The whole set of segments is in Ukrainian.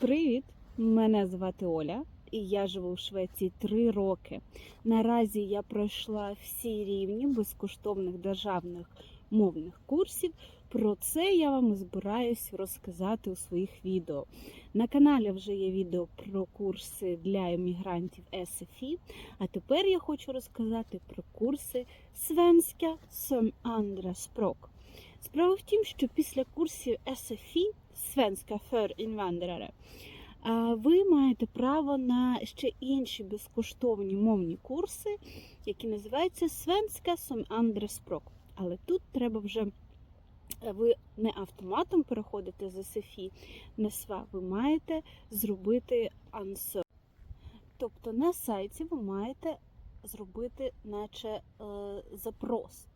Привіт! Мене звати Оля, і я живу в Швеції три роки. Наразі я пройшла всі рівні безкоштовних державних мовних курсів. Про це я вам збираюсь розказати у своїх відео. На каналі вже є відео про курси для емігрантів SFI, а тепер я хочу розказати про курси Svenska som andra språk. Справа в тім, що після курсів SFI Svenska för invandrare ви маєте право на ще інші безкоштовні мовні курси, які називаються Svenska som andra språk. Але тут треба вже е, ви не автоматом переходите з SFI на СВА, ви маєте зробити ансо. Тобто на сайті ви маєте зробити, наче е, запрос,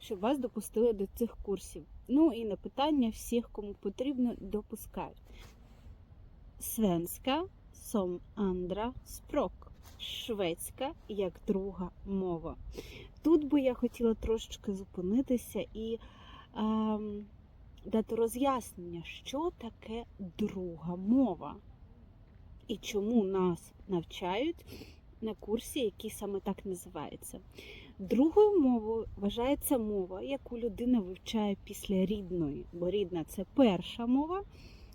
щоб вас допустили до цих курсів. Ну і на питання всіх, кому потрібно, допускають. Свенська som andra språk. Шведська як друга мова. Тут би я хотіла трошечки зупинитися і ем, дати роз'яснення, що таке друга мова і чому нас навчають на курсі, який саме так називається. Другою мовою вважається мова, яку людина вивчає після рідної, бо рідна це перша мова,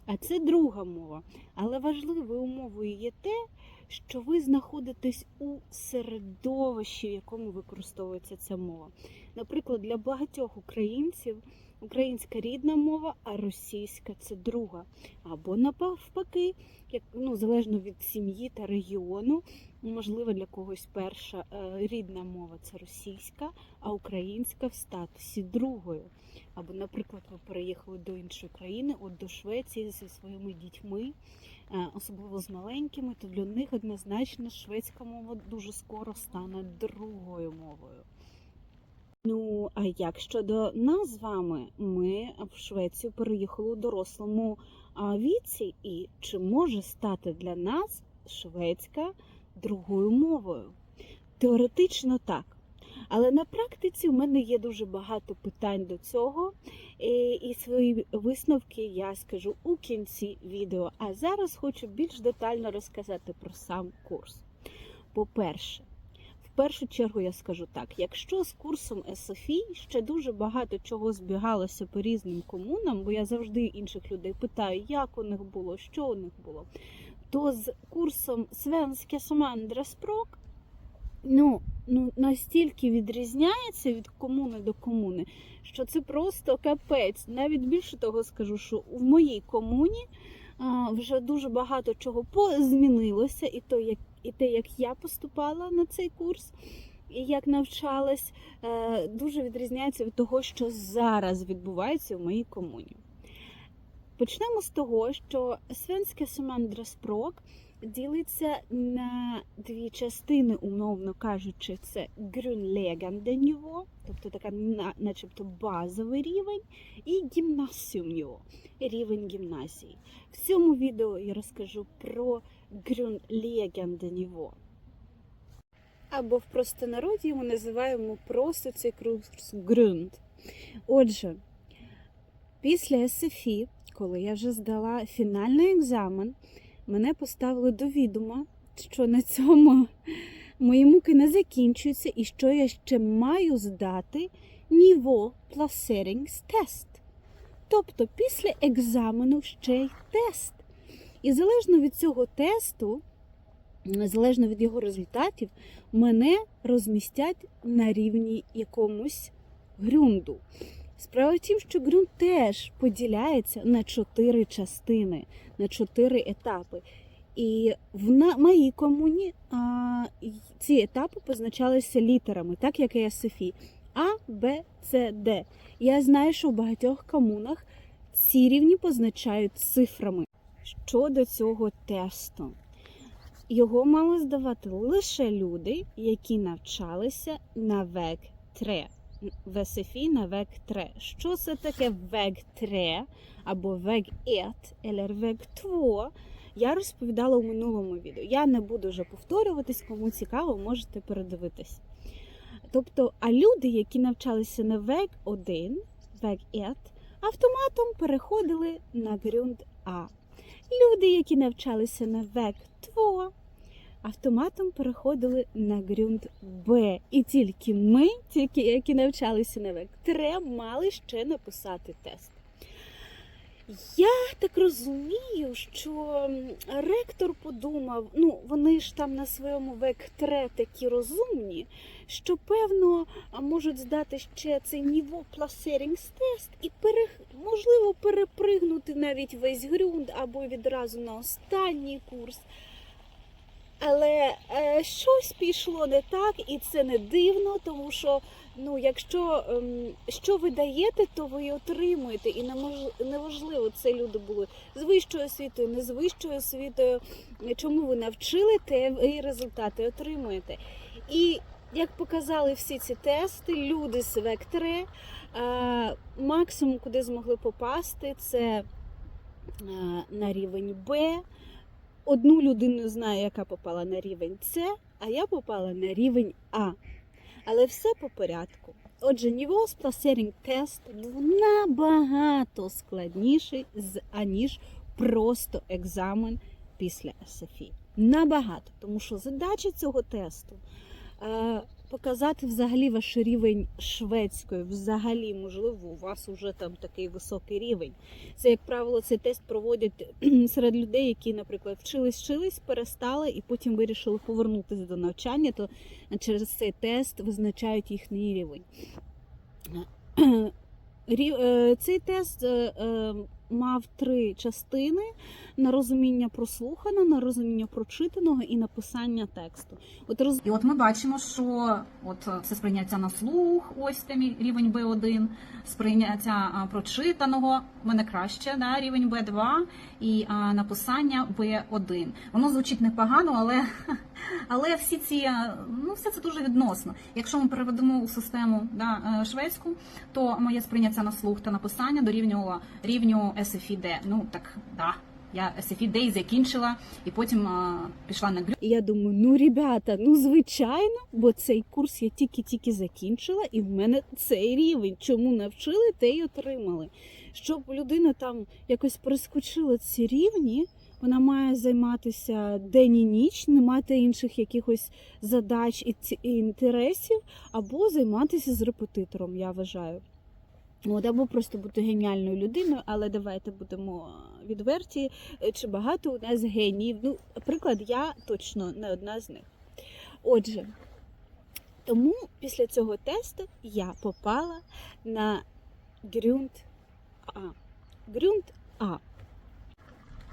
а це друга мова. Але важливою умовою є те, що ви знаходитесь у середовищі, в якому використовується ця мова. Наприклад, для багатьох українців українська рідна мова, а російська це друга. Або навпаки, як ну залежно від сім'ї та регіону, можливо, для когось перша е, рідна мова це російська, а українська в статусі другою. Або, наприклад, ви переїхали до іншої країни, от до Швеції зі своїми дітьми, е, особливо з маленькими, то для них однозначно шведська мова дуже скоро стане другою мовою. Ну, а як щодо нас з вами, ми в Швецію переїхали у дорослому віці, і чи може стати для нас шведська другою мовою? Теоретично так. Але на практиці в мене є дуже багато питань до цього, і, і свої висновки я скажу у кінці відео. А зараз хочу більш детально розказати про сам курс. По-перше, в першу чергу я скажу так: якщо з курсом SFI ще дуже багато чого збігалося по різним комунам, бо я завжди інших людей питаю, як у них було, що у них було, то з курсом Свенське Спрок ну, ну настільки відрізняється від комуни до комуни, що це просто капець. Навіть більше того скажу, що в моїй комуні а, вже дуже багато чого змінилося, і то як і те, як я поступала на цей курс, і як навчалась, е, дуже відрізняється від того, що зараз відбувається в моїй комуні. Почнемо з того, що Свенське семандриспрок ділиться на дві частини, умовно кажучи, це нього, тобто така начебто базовий рівень, і гімнасіум рівень гімназії. В цьому відео я розкажу про нього. Або в простонароді ми називаємо просто цей курс ґрунт. Отже, після SFI, коли я вже здала фінальний екзамен, мене поставили до відома, що на цьому мої муки не закінчуються і що я ще маю здати ніво пласерингстест. Тобто після екзамену ще й тест. І залежно від цього тесту, залежно від його результатів, мене розмістять на рівні якомусь ґрунту. Справа в тім, що ґрунт теж поділяється на чотири частини, на чотири етапи. І в моїй комуні а, ці етапи позначалися літерами, так як і Софі. А, Б, С, Д. Я знаю, що в багатьох комунах ці рівні позначають цифрами. Щодо цього тесту, його мали здавати лише люди, які навчалися на ВЕК 3 в СФІ на век 3. Що це таке век 3 або век 1 або век 2? Я розповідала у минулому відео. Я не буду вже повторюватись, кому цікаво, можете передивитись. Тобто, а люди, які навчалися на век 1, век 1, автоматом переходили на ґрунт А. люди, які навчалися на век 2, автоматом переходили на ґрунт Б. І тільки ми, тільки які навчалися на век 3, мали ще написати тест. Я так розумію, що ректор подумав, ну вони ж там на своєму вектре такі розумні, що певно можуть здати ще цей ніво пласерінгс тест і пере, можливо перепригнути навіть весь ґрунт або відразу на останній курс. Але е, щось пішло не так, і це не дивно, тому що ну, якщо ем, що ви даєте, то ви й отримуєте. І неважливо, це люди були з вищою освітою, не з вищою освітою. Чому ви навчили, те ви і результати отримуєте. І як показали всі ці тести, люди з е, максимум, куди змогли попасти, це е, на рівень Б. Одну людину знаю, яка попала на рівень С, а я попала на рівень А. Але все по порядку. Отже, Нівос Пласерінг тест був набагато складніший, аніж просто екзамен після СФІ. Набагато, тому що задача цього тесту е, показати взагалі ваш рівень шведської. Взагалі, можливо, у вас вже там такий високий рівень. Це, як правило, цей тест проводять серед людей, які, наприклад, вчились, вчились, перестали і потім вирішили повернутися до навчання, то через цей тест визначають їхній рівень. Рі- е, Цей тест е, е, мав три частини: на розуміння прослуханого, на розуміння прочитаного і написання тексту. От роз... І от ми бачимо, що от це сприйняття на слух, ось там рівень Б1, сприйняття прочитаного в мене краще, да, рівень Б2 і а, написання Б1. Воно звучить непогано, але, але всі ці ну все це дуже відносно. Якщо ми переведемо у систему да, е, шведську, то моє сприйняття на слух та написання дорівнювало рівню SFID. Ну так, да. Я SFID закінчила і потім а, пішла на І я думаю, ну ребята, ну звичайно, бо цей курс я тільки-тільки закінчила, і в мене цей рівень. Чому навчили, те й отримали. Щоб людина там якось перескочила ці рівні, вона має займатися день і ніч, не мати інших якихось задач і інтересів, або займатися з репетитором, я вважаю. От, або просто бути геніальною людиною, але давайте будемо відверті, е, чи багато у нас геніїв. Ну, приклад, я точно не одна з них. Отже, тому після цього тесту я попала на ґрунт А. Ґрунт А.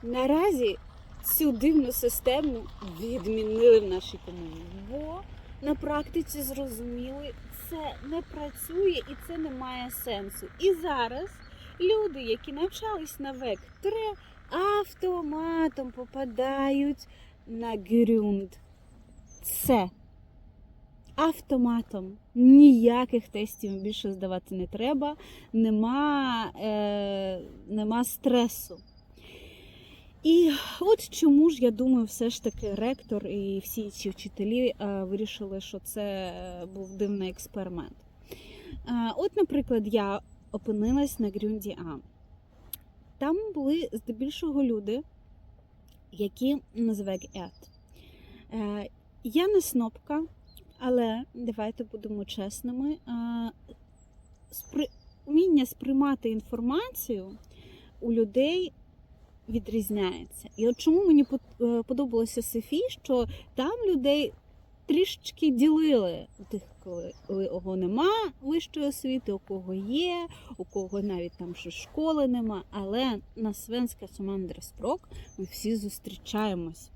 Наразі цю дивну систему відмінили в нашій комуні, бо на практиці зрозуміли, це не працює і це не має сенсу. І зараз люди, які навчались на век 3, автоматом попадають на ґрунт С. Автоматом ніяких тестів більше здавати не треба, нема, е, нема стресу. І от чому ж я думаю, все ж таки ректор і всі ці вчителі е, вирішили, що це е, був дивний експеримент. Е, От, наприклад, я опинилась на ґрунті А. Там були здебільшого люди, які назвек ет. Я не снопка, але давайте будемо чесними. Вміння сприймати інформацію у людей відрізняється. І от чому мені е, подобалося Софі, що там людей трішечки ділили тих, коли кого нема вищої освіти, у кого є, у кого навіть там ще школи нема. Але на Свенська Сомандреспрок ми всі зустрічаємось.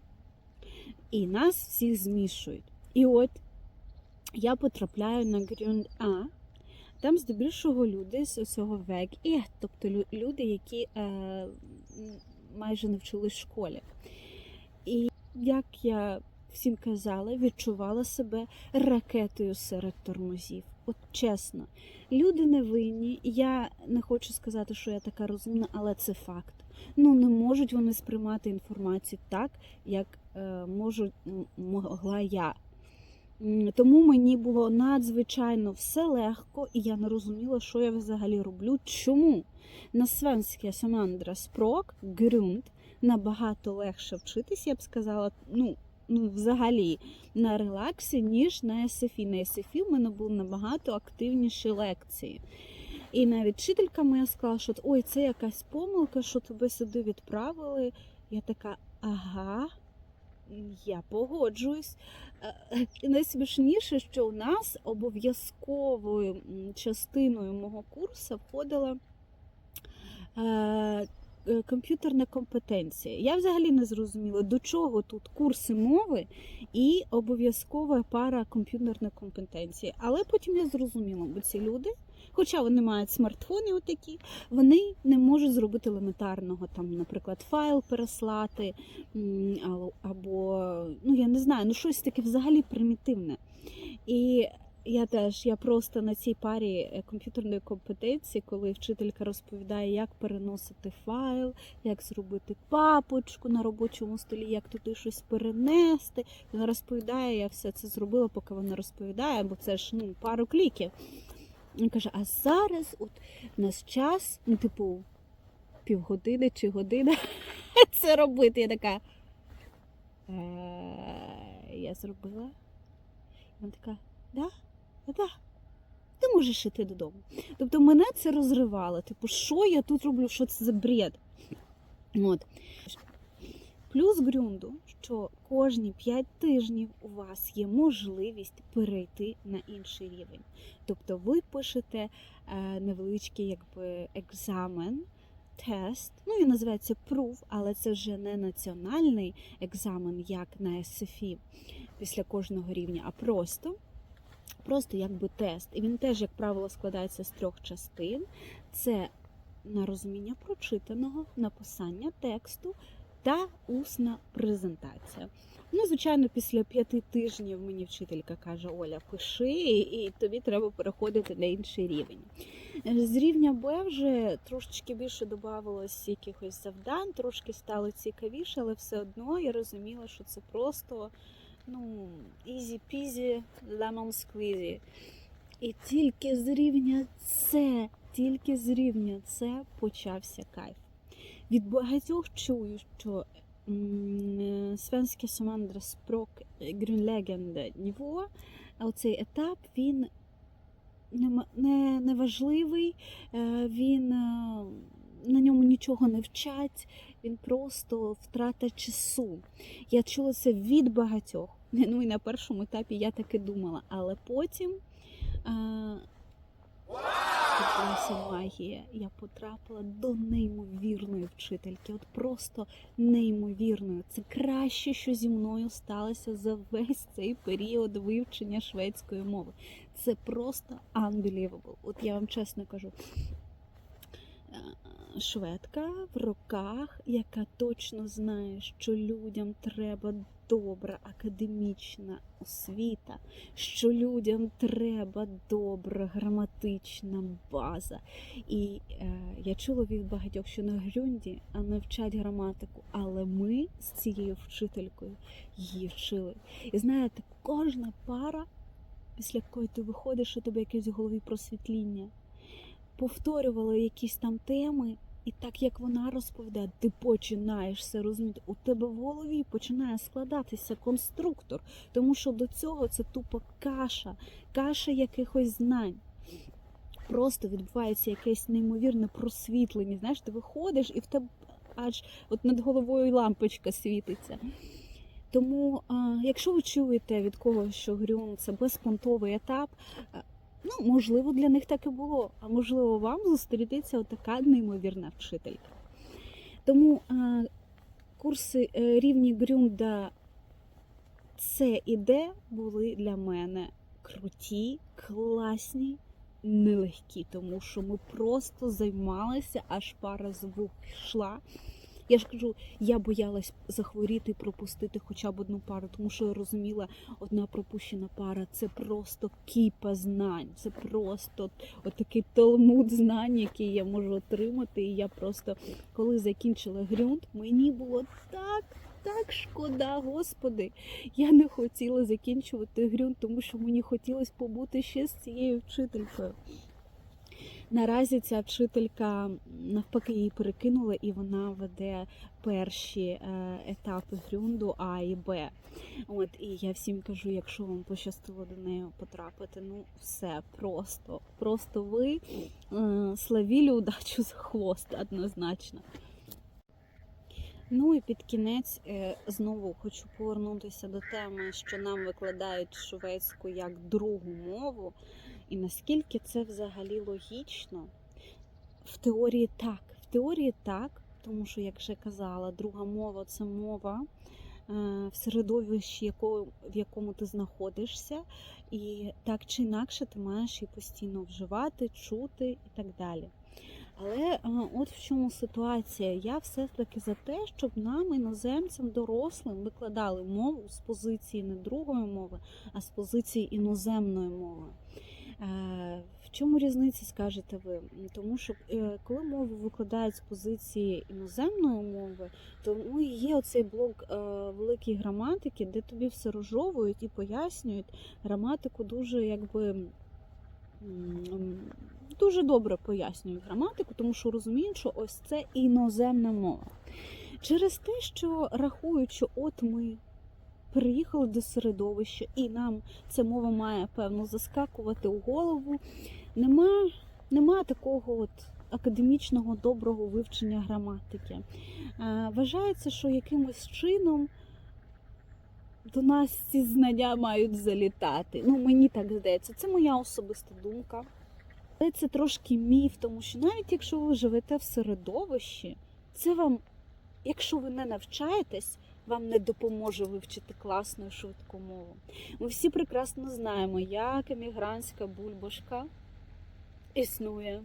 І нас всіх змішують. І от я потрапляю на ґрунт А. Там здебільшого люди з цього век, і тобто люди, які е, майже не вчились в школі. І як я всім казала, відчувала себе ракетою серед тормозів. От чесно, люди не винні. Я не хочу сказати, що я така розумна, але це факт. Ну не можуть вони сприймати інформацію так, як е, можу, могла я. Тому мені було надзвичайно все легко, і я не розуміла, що я взагалі роблю. Чому на свенське Самандра Спрок ґрунт набагато легше вчитись, я б сказала, ну, ну взагалі на релаксі, ніж на СФІ. На СФІ в мене були набагато активніші лекції. І навіть вчителька моя сказала, що ой, це якась помилка, що тебе сюди відправили. Я така, ага, я погоджуюсь. Е, найсмішніше, що у нас обов'язковою частиною мого курсу входила е, е, комп'ютерна компетенція. Я взагалі не зрозуміла, до чого тут курси мови і обов'язкова пара комп'ютерної компетенції. Але потім я зрозуміла, бо ці люди, хоча вони мають смартфони, отакі, вони не можуть зробити елементарного, там, наприклад, файл переслати, або- ну я не знаю, ну щось таке взагалі примітивне. І я теж я просто на цій парі е, комп'ютерної компетенції, коли вчителька розповідає, як переносити файл, як зробити папочку на робочому столі, як туди щось перенести. Вона розповідає, я все це зробила, поки вона розповідає, бо це ж ну пару кліків. Він каже: а зараз от у нас час, ну, типу, півгодини чи година це робити. Я така. «Е, Я зробила. Вона така, да? Да. Ти можеш іти додому. Тобто мене це розривало. Типу, що я тут роблю, що це за бред? От. Плюс ґрунду, що кожні 5 тижнів у вас є можливість перейти на інший рівень. Тобто ви пишете е, невеличкий якби, екзамен, тест, ну він називається PROOF, але це вже не національний екзамен, як на SFI після кожного рівня, а просто, просто якби тест. І він теж, як правило, складається з трьох частин: це на розуміння прочитаного, написання тексту та усна презентація. Ну, звичайно, після п'яти тижнів мені вчителька каже: Оля, пиши, і тобі треба переходити на інший рівень. З рівня Б вже трошечки більше додавалось якихось завдань, трошки стало цікавіше, але все одно я розуміла, що це просто ну, easy-peasy, lemon squeezy. І тільки з рівня С, тільки з рівня С почався кайф. Від багатьох чую, що м, Свенське Самандра Спрок Грюнлегенде Ніво, а оцей етап він не, не, важливий, е, він е, на ньому нічого не вчать, він просто втрата часу. Я чула це від багатьох. Ну і на першому етапі я так і думала, але потім. Е, магія. Я потрапила до неймовірної вчительки. От просто неймовірної. Це краще, що зі мною сталося за весь цей період вивчення шведської мови. Це просто unbelievable. От я вам чесно кажу. е, Шведка в роках, яка точно знає, що людям треба добра академічна освіта, що людям треба добра граматична база. І е, я чула від багатьох, що на Грюнді не граматику, але ми з цією вчителькою її вчили. І знаєте, кожна пара, після якої ти виходиш, у тебе якесь в голові просвітління, повторювала якісь там теми. І так як вона розповідає, ти починаєш все розуміти. У тебе в голові починає складатися конструктор, тому що до цього це тупо каша, каша якихось знань. Просто відбувається якесь неймовірне просвітлення. Знаєш, ти виходиш і в тебе аж от над головою лампочка світиться. Тому, якщо ви чуєте від когось, що Грюн це безпонтовий етап, ну, можливо, для них так і було, а можливо, вам зустрітиться отака неймовірна вчителька. Тому а, курси е, рівні Грюнда С і Д були для мене круті, класні, нелегкі, тому що ми просто займалися, аж пара з вух йшла. Я ж кажу, я боялась захворіти і пропустити хоча б одну пару, тому що я розуміла, одна пропущена пара це просто кіпа знань, це просто отакий талмуд знань, який я можу отримати. І я просто, коли закінчила ґрунт, мені було так так шкода, господи. Я не хотіла закінчувати грюн, тому що мені хотілося побути ще з цією вчителькою. Наразі ця вчителька навпаки її перекинула, і вона веде перші е, етапи грюнду А і Б. От і я всім кажу, якщо вам пощастило до неї потрапити, ну все просто, просто ви е, славілі удачу за хвост однозначно. Ну і під кінець е, знову хочу повернутися до теми, що нам викладають шведську як другу мову, і наскільки це взагалі логічно. В теорії так, в теорії так, тому що, як вже казала, друга мова це мова е, в середовищі, в якому ти знаходишся, і так чи інакше ти маєш її постійно вживати, чути і так далі. Але е, от в чому ситуація. Я все ж таки за те, щоб нам, іноземцям, дорослим, викладали мову з позиції не другої мови, а з позиції іноземної мови. Е, В чому різниця, скажете ви? Тому що е, коли мову викладають з позиції іноземної мови, то ну, є оцей блок е, великої граматики, де тобі все розжовують і пояснюють граматику дуже якби. Дуже добре пояснюють граматику, тому що розуміють, що ось це іноземна мова. Через те, що рахують, що от ми приїхали до середовища, і нам ця мова має певно заскакувати у голову. Нема, нема такого от академічного доброго вивчення граматики. Е, Вважається, що якимось чином до нас ці знання мають залітати. Ну, мені так здається, це моя особиста думка. Але це трошки міф, тому що навіть якщо ви живете в середовищі, це вам, якщо ви не навчаєтесь, вам не допоможе вивчити класну швидку мову. Ми всі прекрасно знаємо, як емігрантська бульбашка існує.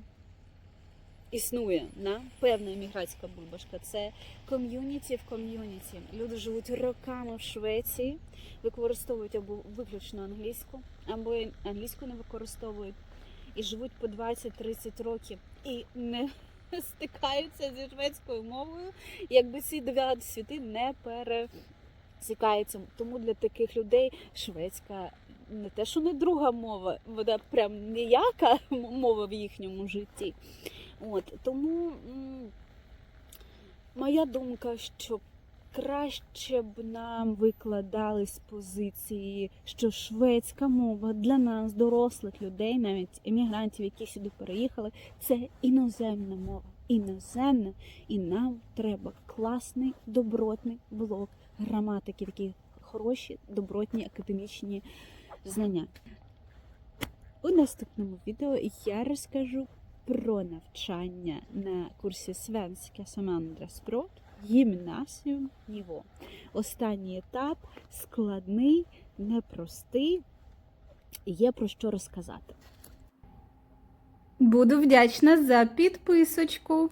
Існує на певна емігрантська бульбашка. Це ком'юніті в ком'юніті. Люди живуть роками в Швеції, використовують або виключно англійську, або англійську не використовують і живуть по 20-30 років і не стикаються зі шведською мовою, якби ці два світи не пересікаються. Тому для таких людей шведська не те, що не друга мова, вона прям ніяка мова в їхньому житті. От тому моя думка, що краще б нам викладали з позиції, що шведська мова для нас, дорослих людей, навіть емігрантів, які сюди переїхали, це іноземна мова. Іноземна, і нам треба класний добротний блок граматики, такі хороші, добротні академічні знання. У наступному відео я розкажу про навчання на курсі Свенське Самандра Спрот гімнасіум Ніво. Останній етап складний, непростий, є про що розказати. Буду вдячна за підписочку.